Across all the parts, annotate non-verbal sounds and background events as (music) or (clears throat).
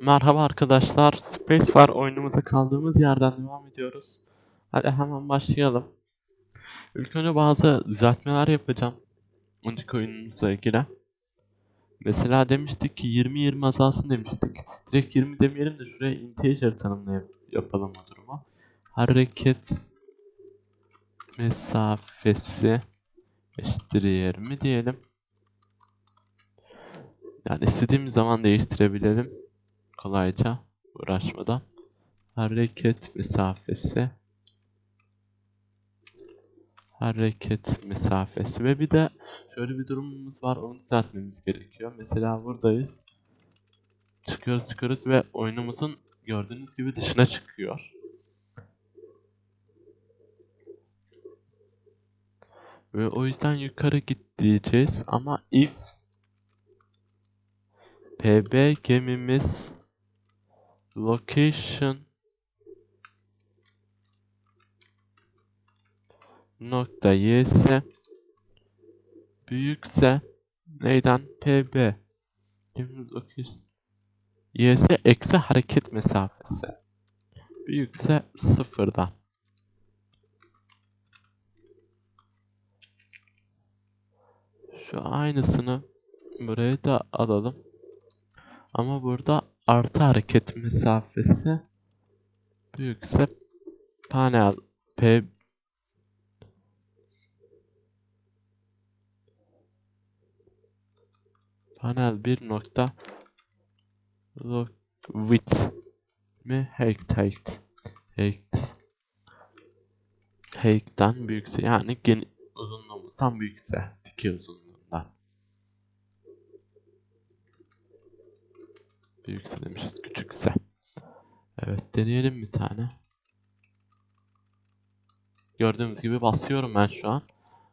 Merhaba arkadaşlar. Space var oyunumuza kaldığımız yerden devam ediyoruz. Hadi hemen başlayalım. İlk önce bazı düzeltmeler yapacağım. Önceki oyunumuzla ilgili. Mesela demiştik ki 20-20 azalsın demiştik. Direkt 20 demeyelim de şuraya integer tanımlayıp yapalım bu durumu. Hareket mesafesi eşittir 20 diyelim. Yani istediğimiz zaman değiştirebilelim kolayca uğraşmadan hareket mesafesi hareket mesafesi ve bir de şöyle bir durumumuz var onu düzeltmemiz gerekiyor. Mesela buradayız. Çıkıyoruz çıkıyoruz ve oyunumuzun gördüğünüz gibi dışına çıkıyor. Ve o yüzden yukarı git diyeceğiz ama if pb gemimiz location. Nokta ys büyükse neyden? Pb location ys eksi hareket mesafesi. Büyükse sıfırdan. Şu aynısını buraya da alalım. Ama burada artı hareket mesafesi büyükse panel p panel 1 nokta log width mi? Height height height height'tan büyükse yani gen uzunluğumuzdan büyükse dikey uzunluğundan büyükse demişiz küçükse. Evet deneyelim bir tane. Gördüğümüz gibi basıyorum ben şu an.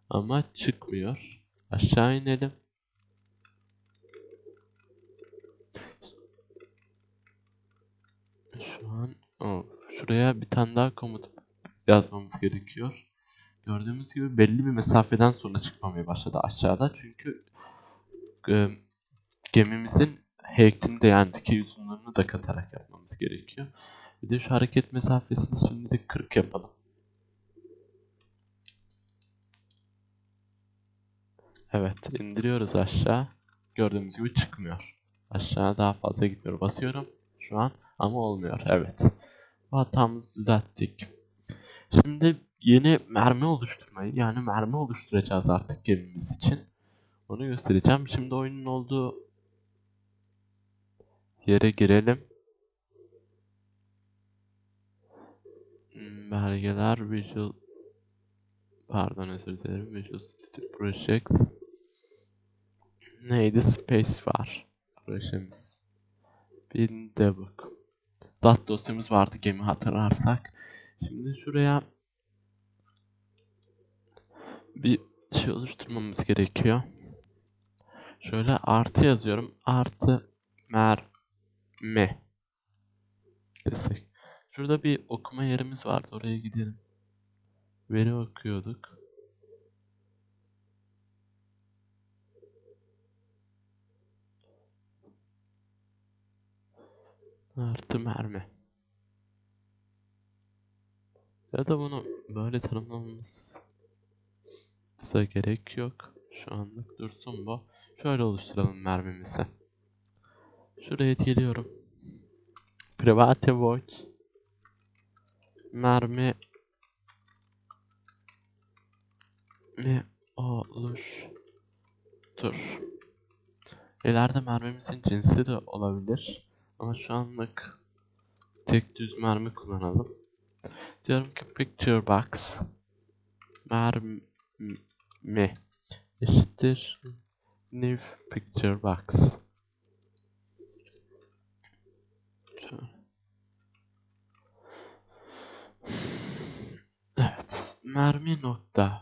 Ama çıkmıyor. Aşağı inelim. Şu an oh, şuraya bir tane daha komut yazmamız gerekiyor. Gördüğümüz gibi belli bir mesafeden sonra çıkmamaya başladı aşağıda. Çünkü e, gemimizin height'ini de yani dikey uzunluğunu da katarak yapmamız gerekiyor. Bir de şu hareket mesafesini şimdi de 40 yapalım. Evet indiriyoruz aşağı. Gördüğümüz gibi çıkmıyor. Aşağı daha fazla gitmiyor. Basıyorum şu an ama olmuyor. Evet. Bu hatamızı düzelttik. Şimdi yeni mermi oluşturmayı yani mermi oluşturacağız artık gemimiz için. Onu göstereceğim. Şimdi oyunun olduğu yere girelim. Hmm, Belgeler, Visual pardon özür dilerim. Visual Studio Projects neydi? Space var. Projemiz. Bin debug. Dat dosyamız vardı gemi hatırlarsak. Şimdi şuraya bir şey oluşturmamız gerekiyor. Şöyle artı yazıyorum. Artı mermi desek. Şurada bir okuma yerimiz vardı. Oraya gidelim. Veri okuyorduk. Artı mermi. Ya da bunu böyle tanımlamamız gerek yok. Şu anlık dursun bu. Şöyle oluşturalım mermimizi. Şuraya geliyorum. Private void mermi mi oluştur. İleride mermimizin cinsi de olabilir. Ama şu anlık tek düz mermi kullanalım. Diyorum ki picture box mermi eşittir new picture box. Şöyle. Evet, mermi nokta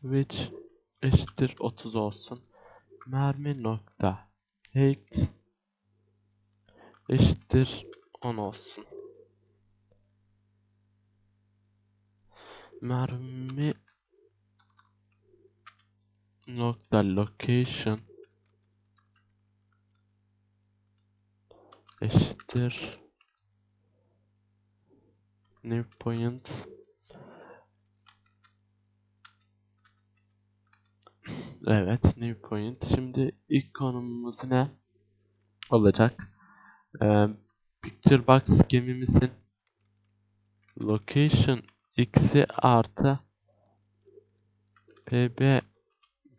which eşittir 30 olsun. Mermi nokta height eşittir 10 olsun. Mermi nokta location eşittir new point Evet, new point. Şimdi ilk konumumuz ne olacak? Ee, Picture box gemimizin location x'i artı pb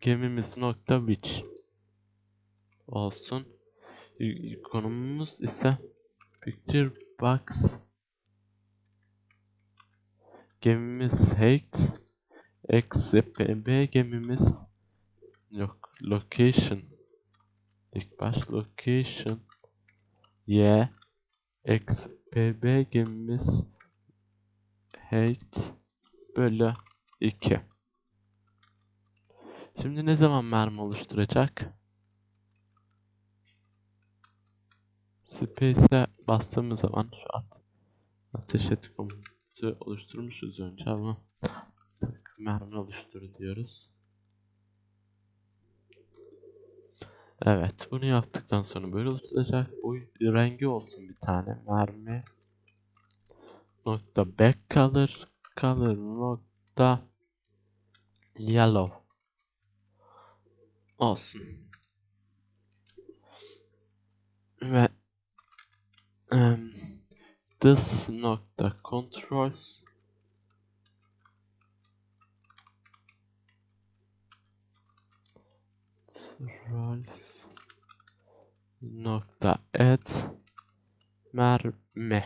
gemimiz nokta which olsun. Konumumuz ise Picture box gemimiz height eksi pb gemimiz yok. Location. İlk baş location. Y eksi pb gemimiz height bölü 2 şimdi ne zaman mermi oluşturacak? Space'e bastığımız zaman şu at ateş et komutu oluşturmuşuz önce ama mermi oluştur diyoruz Evet, bunu yaptıktan sonra böyle oluşturacak. Bu rengi olsun bir tane. Mermi nokta back color color nokta yellow olsun. Ve em, this nokta controls controls nokta add mermi.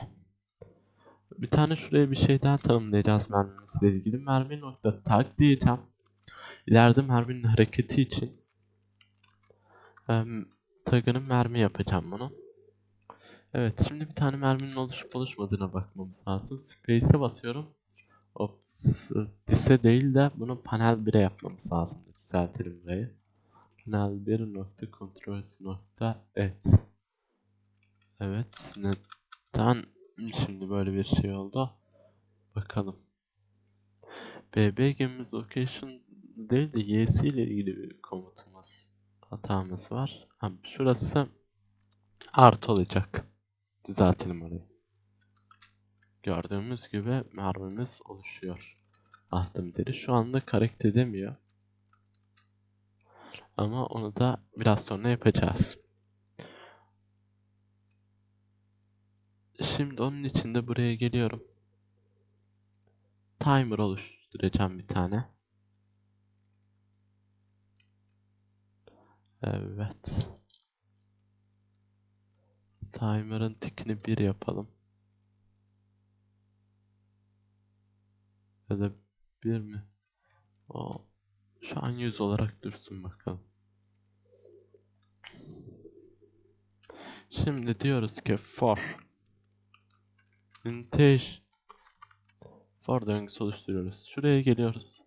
Bir tane şuraya bir şey daha tanımlayacağız mermimizle ilgili. Mermi nokta tag diyeceğim. İleride merminin hareketi için em, tagını mermi yapacağım bunu. Evet şimdi bir tane merminin oluşup oluşmadığına bakmamız lazım. Space'e basıyorum. Ops, dise değil de bunu panel 1'e yapmamız lazım. Düzeltelim burayı. Panel 1 nokta controls nokta add. Evet neden şimdi böyle bir şey oldu? Bakalım. BB gemimiz location değil de YS ile ilgili bir komutumuz hatamız var. Ha, şurası artı olacak. Düzeltelim orayı. Gördüğümüz gibi mermimiz oluşuyor. Attığımız yeri şu anda hareket edemiyor. Ama onu da biraz sonra yapacağız. Şimdi onun için de buraya geliyorum. Timer oluşturacağım bir tane. Evet. Timer'ın tikini 1 yapalım. Ya da 1 mi? O şu an 100 olarak dursun bakalım. Şimdi diyoruz ki for vintage for döngüsü oluşturuyoruz. Şuraya geliyoruz.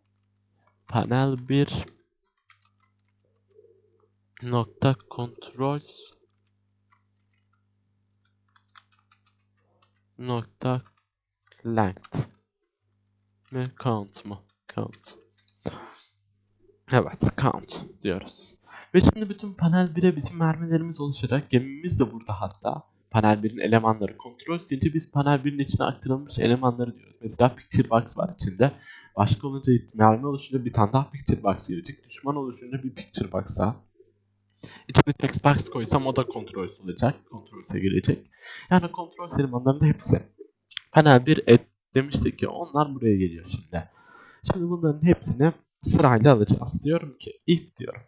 Panel 1 nokta controls nokta length mi count mu? Count. Evet, count diyoruz. Ve şimdi bütün panel 1'e bizim mermilerimiz oluşacak. Gemimiz de burada hatta. Panel 1'in elemanları. Kontrol deyince biz panel 1'in içine aktarılmış elemanları diyoruz. Mesela picture box var içinde. Başka olunca mermi oluşunca bir tane daha picture box gelecek. Düşman oluşunca bir picture box daha. İçine text box koysam o da kontrol olacak. Kontrolse gelecek. Yani kontrol elemanlarının hepsi. Panel 1 et demiştik ki onlar buraya geliyor şimdi. Şimdi bunların hepsini sırayla alacağız. Diyorum ki if diyorum.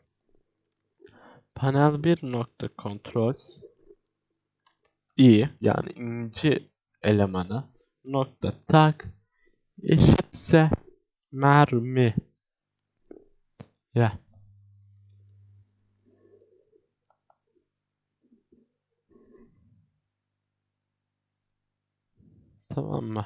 Panel 1 nokta control i yani inci elemanı nokta tag eşitse mermi ya tamam mı?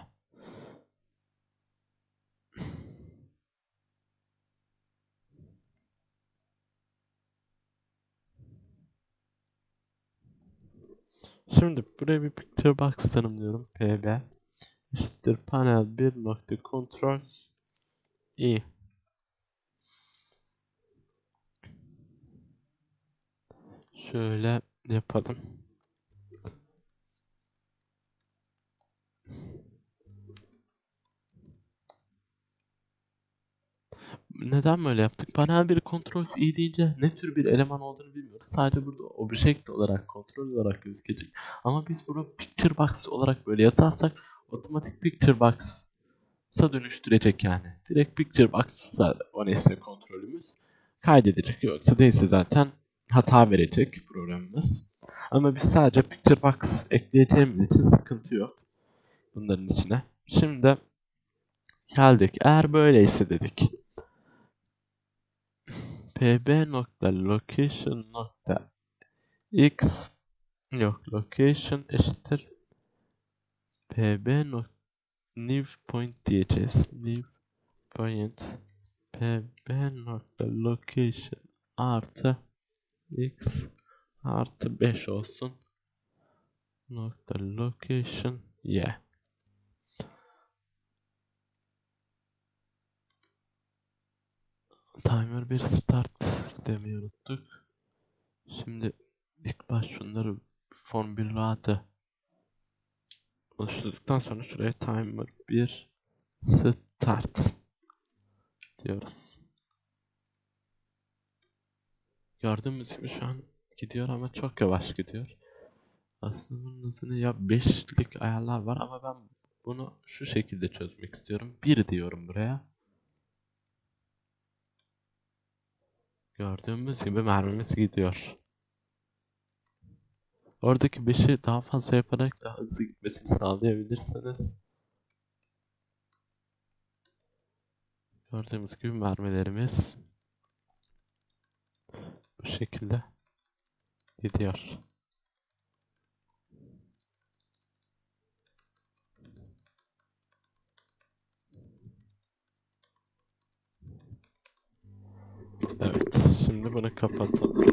Şimdi buraya bir picture box tanımlıyorum. pb eşittir panel 1 nokta control i şöyle yapalım. Neden böyle yaptık? Panel bir kontrol i deyince ne tür bir eleman olduğunu bilmiyoruz. Sadece burada object olarak, kontrol olarak gözükecek. Ama biz bunu picture box olarak böyle yazarsak otomatik picture box'a dönüştürecek yani. Direkt picture box'a o nesne kontrolümüz kaydedecek. Yoksa değilse zaten hata verecek programımız. Ama biz sadece picture box ekleyeceğimiz için sıkıntı yok bunların içine. Şimdi geldik. Eğer böyleyse dedik. pb.location.x yok location eşittir pb new point diyeceğiz. New point pb.location artı x artı 5 olsun. Nokta location y. Timer bir start demeyi unuttuk. Şimdi ilk baş şunları form bir rahatı oluşturduktan sonra şuraya timer bir start diyoruz. Gördüğümüz gibi şu an gidiyor ama çok yavaş gidiyor. Aslında bunun hızını ya 5'lik ayarlar var ama ben bunu şu şekilde çözmek istiyorum. 1 diyorum buraya. Gördüğümüz gibi mermimiz gidiyor. Oradaki 5'i daha fazla yaparak daha hızlı gitmesini sağlayabilirsiniz. Gördüğümüz gibi mermilerimiz bu şekilde gidiyor. Evet, şimdi bunu kapatalım.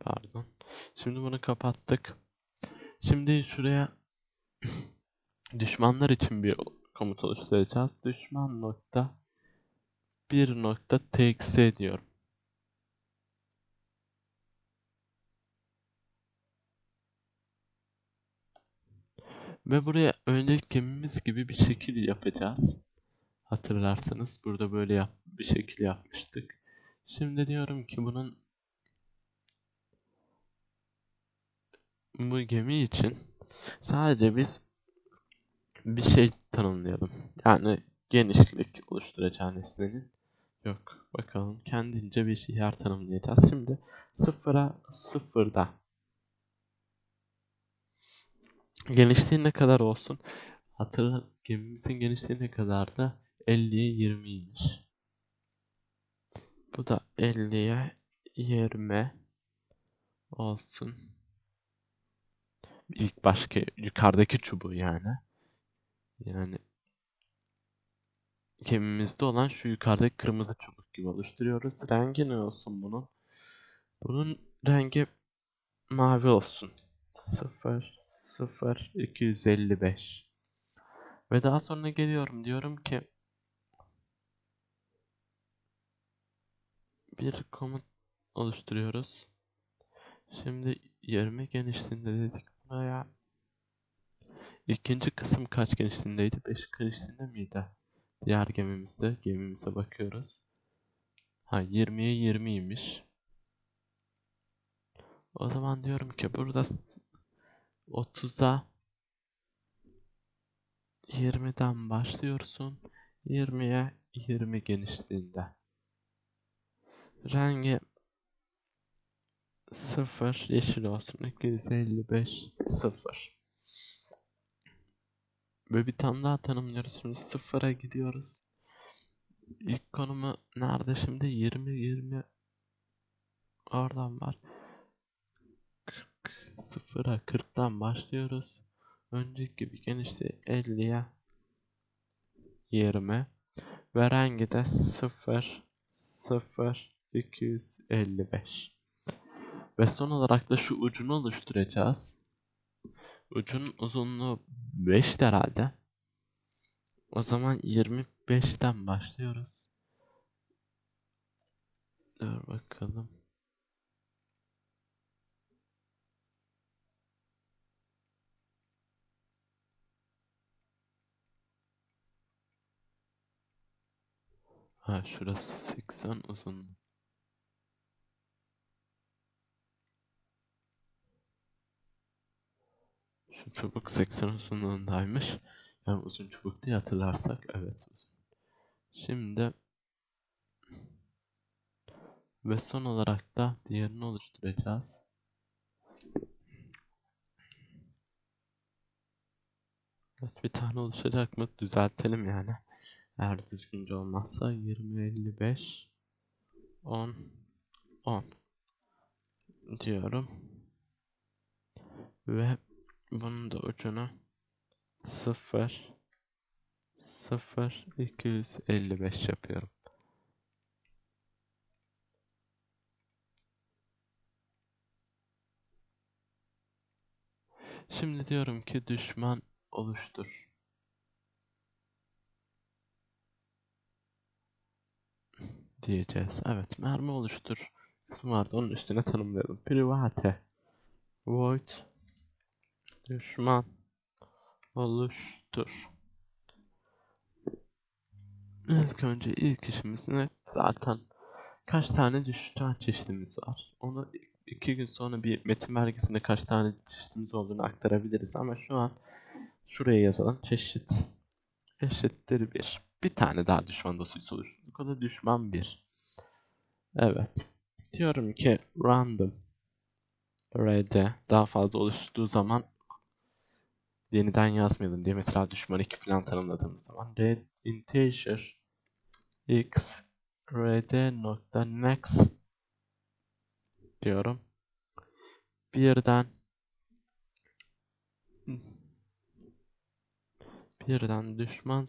Pardon. Şimdi bunu kapattık. Şimdi şuraya düşmanlar için bir komut oluşturacağız. Düşman nokta bir nokta txt diyorum. Ve buraya önceki gemimiz gibi bir şekil yapacağız. Hatırlarsınız burada böyle yap bir şekil yapmıştık. Şimdi diyorum ki bunun bu gemi için sadece biz bir şey tanımlayalım. Yani genişlik oluşturacağın nesnenin. Yok bakalım kendince bir yer tanımlayacağız. Şimdi sıfıra sıfırda genişliği ne kadar olsun? Hatırla gemimizin genişliği ne kadardı? 50'ye 20'ymiş. Bu da 50'ye 20 olsun. İlk başka yukarıdaki çubuğu yani. Yani gemimizde olan şu yukarıdaki kırmızı çubuk gibi oluşturuyoruz. Rengi ne olsun bunun? Bunun rengi mavi olsun. 0 0 255 ve daha sonra geliyorum diyorum ki bir komut oluşturuyoruz. Şimdi 20 genişliğinde dedik buraya. İkinci kısım kaç genişliğindeydi? 5 genişliğinde miydi? Diğer gemimizde. Gemimize bakıyoruz. Ha 20'ye 20'ymiş. O zaman diyorum ki burada 30'a 20'den başlıyorsun. 20'ye 20 genişliğinde. Rengi 0 yeşil olsun. 255 0. Ve bir tane daha tanımlıyoruz. Şimdi 0'a gidiyoruz. İlk konumu nerede şimdi? 20 20 oradan var. 0'a 40'tan başlıyoruz. Önceki gibi genişliği 50'ye 20 ve rengi de 0 0 255 ve son olarak da şu ucunu oluşturacağız. Ucun uzunluğu 5 herhalde. O zaman 25'ten başlıyoruz. Dur bakalım. Ha şurası 80 uzun. Şu çubuk 80 uzunluğundaymış. Yani uzun çubuk diye hatırlarsak evet uzun. Şimdi ve son olarak da diğerini oluşturacağız. Evet bir tane oluşacak mı? Düzeltelim yani. Eğer düzgünce olmazsa 20 55 10 10 diyorum. Ve bunun da ucunu 0 0 255 yapıyorum. Şimdi diyorum ki düşman oluştur. Diyeceğiz. Evet, mermi oluştur kısmı vardı. Onun üstüne tanımlayalım. Private void düşman oluştur. İlk önce ilk işimiz ne? Zaten kaç tane düşman çeşitimiz var. Onu iki gün sonra bir metin belgesinde kaç tane çeşitimiz olduğunu aktarabiliriz ama şu an şuraya yazalım. Çeşit eşittir 1. Bir tane daha düşman dosyası oluşturduk. O da düşman 1. Evet. Diyorum ki random array'de daha fazla oluştuğu zaman yeniden yazmayalım diye mesela düşman 2 falan tanımladığımız zaman red integer x rd nokta next diyorum. Birden birden düşman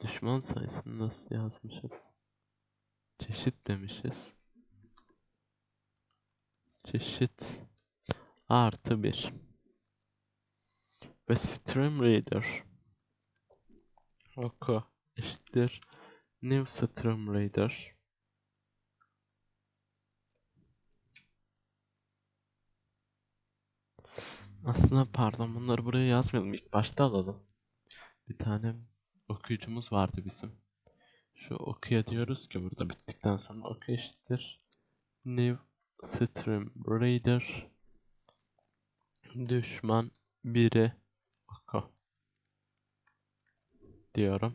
Düşman sayısını nasıl yazmışız? Çeşit demişiz. Çeşit artı bir. Ve stream reader oku eşittir new stream reader aslında pardon bunları buraya yazmayalım ilk başta alalım bir tane okuyucumuz vardı bizim şu okuya diyoruz ki burada bittikten sonra oku eşittir new stream reader düşman biri oku diyorum.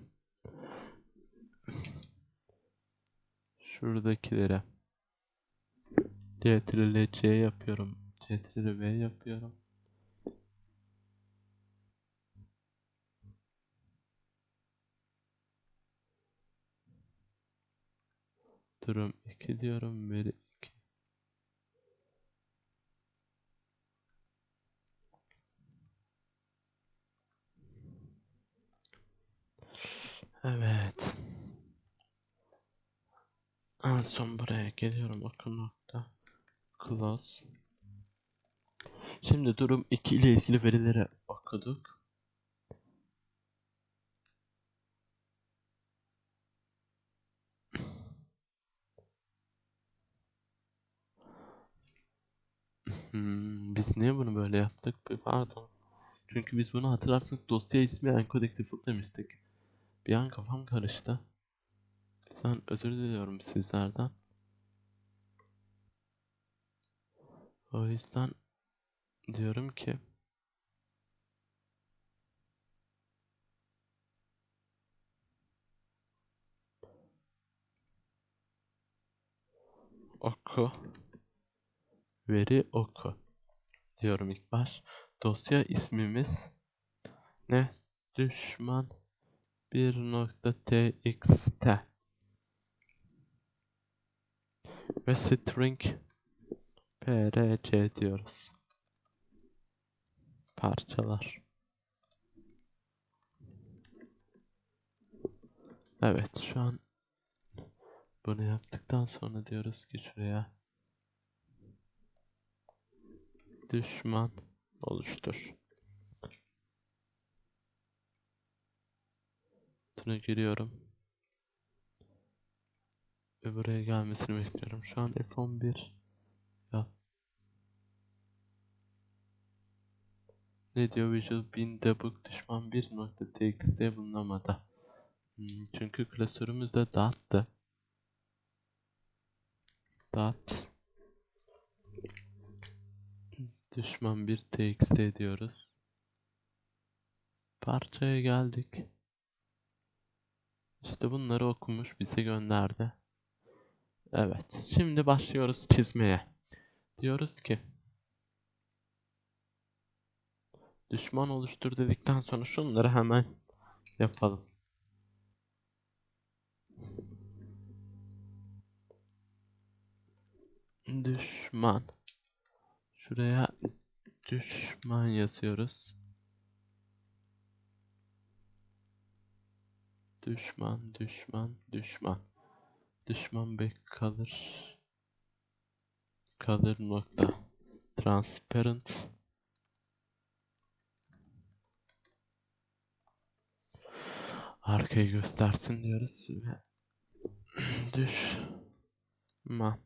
Şuradakilere Ctrl C yapıyorum. Ctrl V yapıyorum. Durum 2 diyorum. Veri 2. Evet. En son buraya geliyorum. Bakın nokta. Close. Şimdi durum 2 ile ilgili verileri okuduk. Hmm, biz niye bunu böyle yaptık? Pardon. Çünkü biz bunu hatırlarsak dosya ismi encodec default demiştik. Bir an kafam karıştı. Sen özür diliyorum sizlerden. O yüzden diyorum ki oku veri oku diyorum ilk baş. Dosya ismimiz ne? Düşman 1.txt ve string prc diyoruz. Parçalar. Evet şu an bunu yaptıktan sonra diyoruz ki şuraya düşman oluştur. Tuna giriyorum. Ve buraya gelmesini bekliyorum. Şu an F11 ya. Ne diyor Visual Bin Debug düşman 1.txt bulunamadı. Hmm, çünkü klasörümüzde dağıttı. Dağıttı düşman 1 txt diyoruz. Parçaya geldik. İşte bunları okumuş bize gönderdi. Evet. Şimdi başlıyoruz çizmeye. Diyoruz ki düşman oluştur dedikten sonra şunları hemen yapalım. Düşman. Şuraya düşman yazıyoruz. Düşman, düşman, düşman. Düşman bek kalır. Kalır nokta. Transparent. Arkayı göstersin diyoruz ve (clears throat) düşman.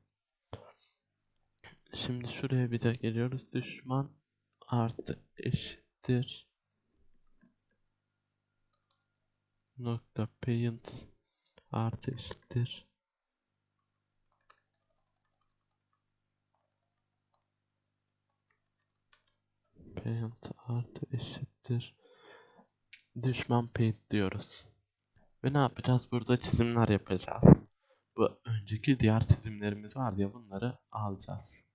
Şimdi şuraya bir de geliyoruz. Düşman artı eşittir. Nokta paint artı eşittir. Paint artı eşittir. Düşman paint diyoruz. Ve ne yapacağız? Burada çizimler yapacağız. Bu önceki diğer çizimlerimiz var diye bunları alacağız.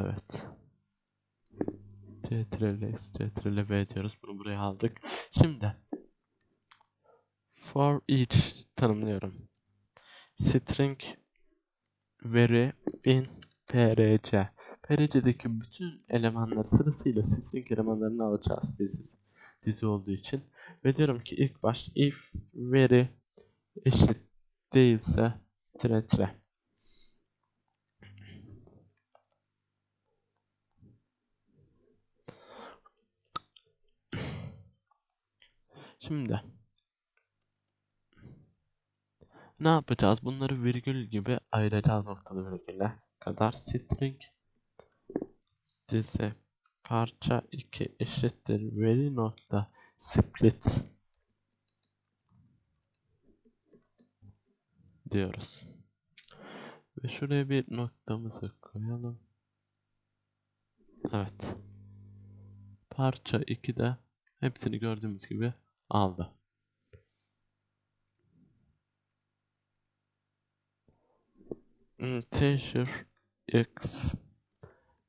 Evet. Ctrl X, Ctrl V diyoruz. Bunu buraya aldık. Şimdi for each tanımlıyorum. String veri in prc. PRC'deki bütün elemanlar sırasıyla string elemanlarını alacağız dizi, dizi olduğu için. Ve diyorum ki ilk baş if veri eşit değilse tire tire. Şimdi ne yapacağız? Bunları virgül gibi ayıracağız noktalı virgüle kadar string dizi parça 2 eşittir veri nokta split diyoruz. Ve şuraya bir noktamızı koyalım. Evet. Parça 2 de hepsini gördüğümüz gibi aldı. Integer x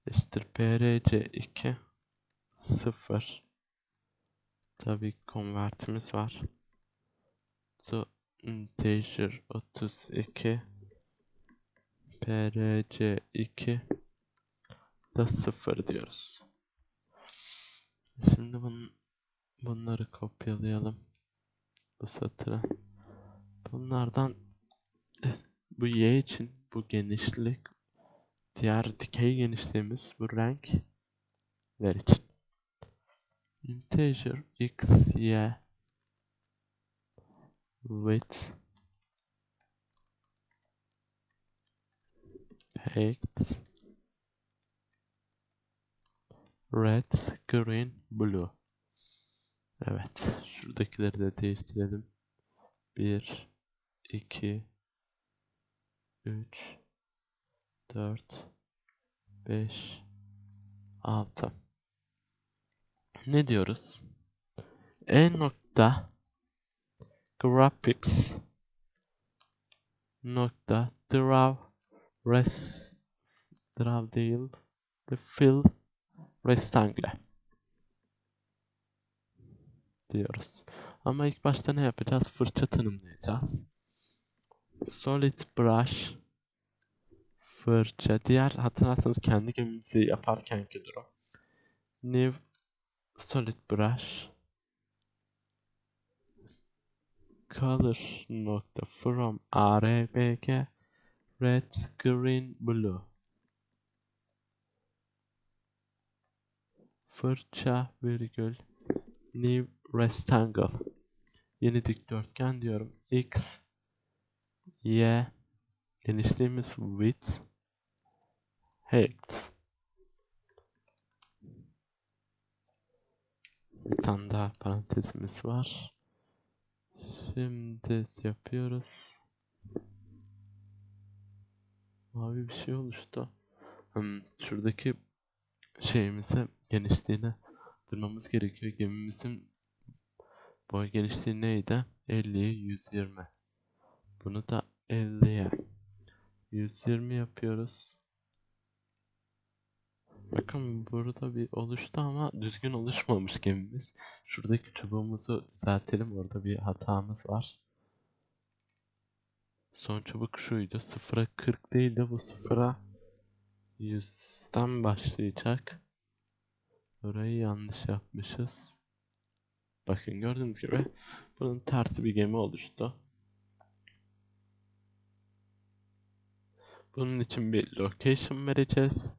eşittir prc2 0 tabi konvertimiz var. To integer 32 prc2 da 0 diyoruz. Şimdi bunun, bunları kopyalayalım. Bu satıra. Bunlardan bu y için bu genişlik diğer dikey genişliğimiz bu renkler için. Integer x, y width height red, green, blue. Evet, şuradakileri de değiştirelim. 1 2 3 4 5 6 Ne diyoruz? E nokta graphics nokta draw res draw değil the fill rectangle diyoruz. Ama ilk başta ne yapacağız? Fırça tanımlayacağız. Solid brush fırça. Diğer hatırlarsanız kendi gemimizi yaparkenki durum. New solid brush color nokta from rbg red green blue fırça virgül new rectangle Yeni dikdörtgen diyorum. X, Y, genişliğimiz width, height. Bir tane daha parantezimiz var. Şimdi yapıyoruz. Mavi bir şey oluştu. Hmm, şuradaki şeyimize genişliğine durmamız gerekiyor. Gemimizin boy genişliği neydi? 50'ye 120. Bunu da 50'ye 120 yapıyoruz. Bakın burada bir oluştu ama düzgün oluşmamış gemimiz. Şuradaki çubuğumuzu düzeltelim. Orada bir hatamız var. Son çubuk şuydu. 0'a 40 değil de bu 0'a 100'den başlayacak. Burayı yanlış yapmışız. Bakın gördüğünüz gibi bunun tersi bir gemi oluştu. Bunun için bir location vereceğiz.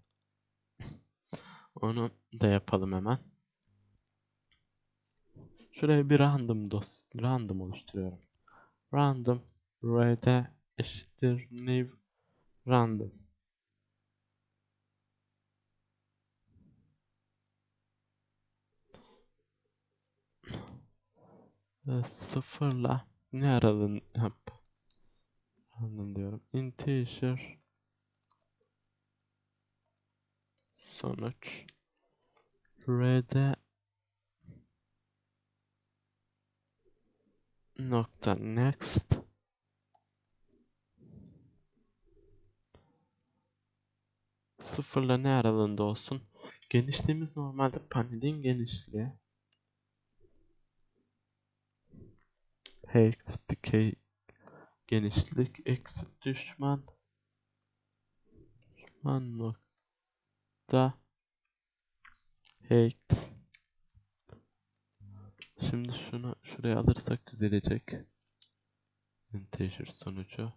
Onu da yapalım hemen. Şuraya bir random dost random oluşturuyorum. Random rd eşittir new random. Sıfırla ne aralığın hep random diyorum. Integer sonuç rd nokta next. Sıfırla ne aralığında olsun? Genişliğimiz normalde panelin genişliği height dikey genişlik eksi düşman düşman nokta height Şimdi şunu şuraya alırsak düzelecek. Integer sonucu.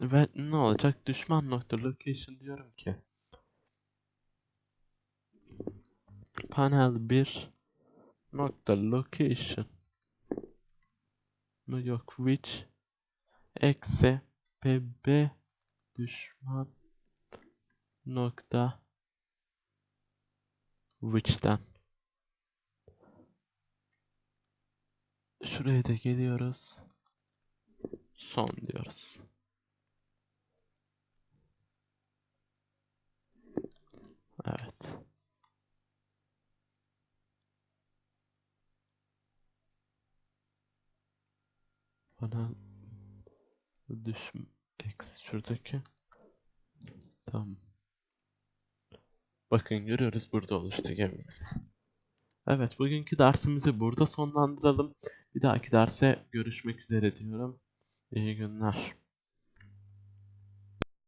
Ve ne olacak? Düşman nokta location diyorum ki. Panel 1 nokta location. Mı yok which eksi pb düşman. Nokta. Which'ten şuraya da geliyoruz. Son diyoruz. Evet bana düşüm eksi şuradaki. Tamam. Bakın görüyoruz burada oluştu gemimiz. Evet bugünkü dersimizi burada sonlandıralım. Bir dahaki derse görüşmek üzere diyorum. İyi günler